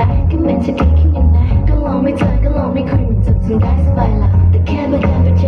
ละก็เหมือนจะคิดแค่นั้นนะก็ลองไม่เจอก็ลองไม่คุยเหมือนจบจำได้สบายหลัแต่แค่ประทับใจ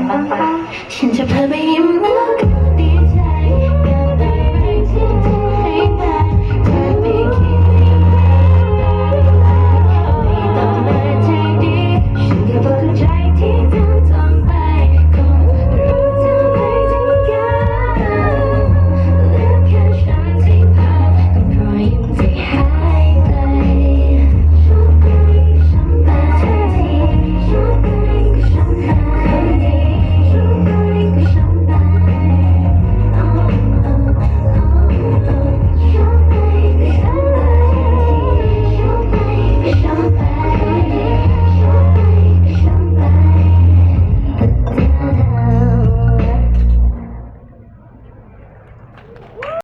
นบ้างฉันจะพาไปยิ้มแล้วกนดี